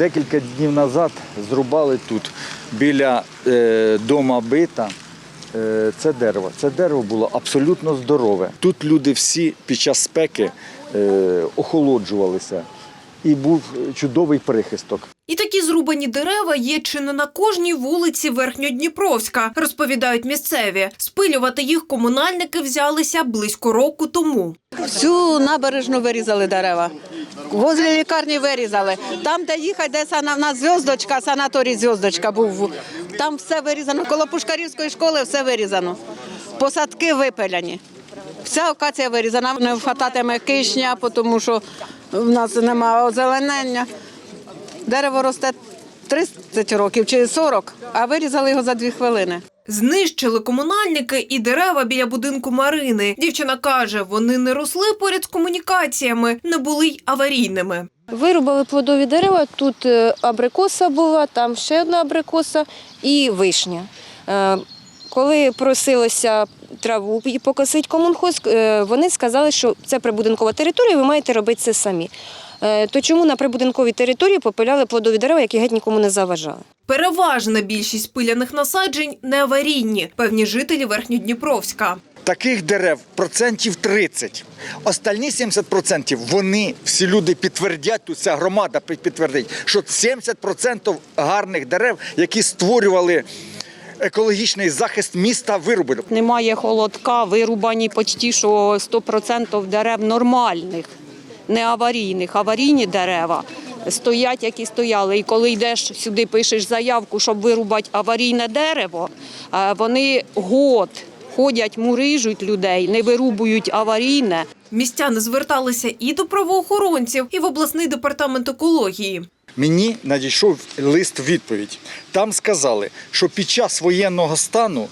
Декілька днів назад зрубали тут біля е, дома бита. е, Це дерево. Це дерево було абсолютно здорове. Тут люди всі під час спеки е, охолоджувалися. І був чудовий прихисток. І такі зрубані дерева є чи не на кожній вулиці Верхньодніпровська, розповідають місцеві. Спилювати їх комунальники взялися близько року тому. Всю набережну вирізали дерева. Возле лікарні вирізали. Там, де їхати, де сана, в нас зв'яздочка, санаторій зв'яздочка був. Там все вирізано. Коло Пушкарівської школи все вирізано. Посадки випиляні. Вся акація вирізана. Не вхвататиме кишня, тому що в нас немає озеленення. Дерево росте 30 років чи 40, а вирізали його за дві хвилини. Знищили комунальники і дерева біля будинку Марини. Дівчина каже, вони не росли поряд з комунікаціями, не були й аварійними. Вирубали плодові дерева. Тут е, абрикоса була, там ще одна абрикоса і вишня. Е, Коли просилося траву покосити комунхоз, е, вони сказали, що це прибудинкова територія, ви маєте робити це самі. Е, То чому на прибудинковій території попиляли плодові дерева, які геть нікому не заважали? Переважна більшість пиляних насаджень не аварійні, певні жителі Верхньодніпровська. Таких дерев процентів 30. Остальні 70% вони всі люди підтвердять, тут ця громада підтвердить, що 70% гарних дерев, які створювали екологічний захист міста, вирубили. Немає холодка, вирубані почти що 100% дерев нормальних, не аварійних. Аварійні дерева стоять, як і стояли. І коли йдеш сюди, пишеш заявку, щоб вирубати аварійне дерево, е, вони год ходять, мурижуть людей, не вирубують аварійне. Містяни зверталися і до правоохоронців, і в обласний департамент екології. Мені надійшов лист відповідь. Там сказали, що під час воєнного стану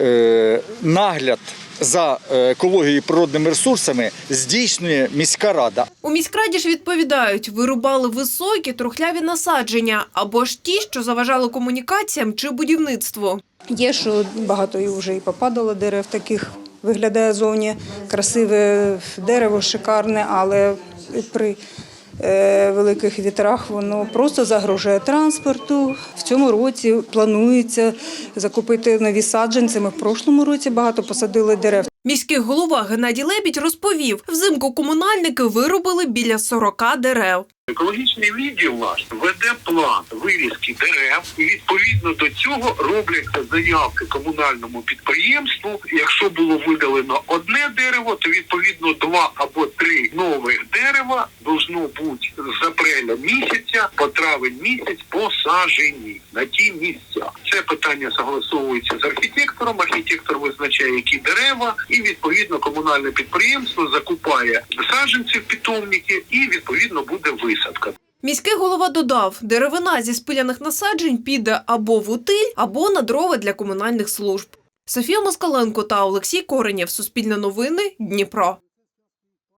е, нагляд за е, екологією і природними ресурсами здійснює міська рада. У міськраді ж відповідають, вирубали високі трухляві насадження або ж ті, що заважали комунікаціям чи будівництву. Є, що багато і вже і попадало дерев таких. Виглядає зовні красиве дерево, шикарне, але при великих вітрах воно просто загрожує транспорту. В цьому році планується закупити нові саджанці. Ми в прошлому році багато посадили дерев. Міський голова Геннадій Лебідь розповів, взимку комунальники вирубили біля 40 дерев. Екологічний відділ наш веде план вирізки дерев, і відповідно до цього робляться заявки комунальному підприємству. Якщо було видалено одне дерево, то відповідно два або три нових дерева должно бути з апреля місяця по травень місяць посажені на ті місця. Це питання согласовується з архітектором. Архітектор визначає, які дерева, і відповідно комунальне підприємство закупає саджанців питомники, і відповідно буде висадка. Міський голова додав, деревина зі спиляних насаджень піде або в утиль, або на дрова для комунальних служб. Софія Москаленко та Олексій Коренєв. Суспільне новини. Дніпро.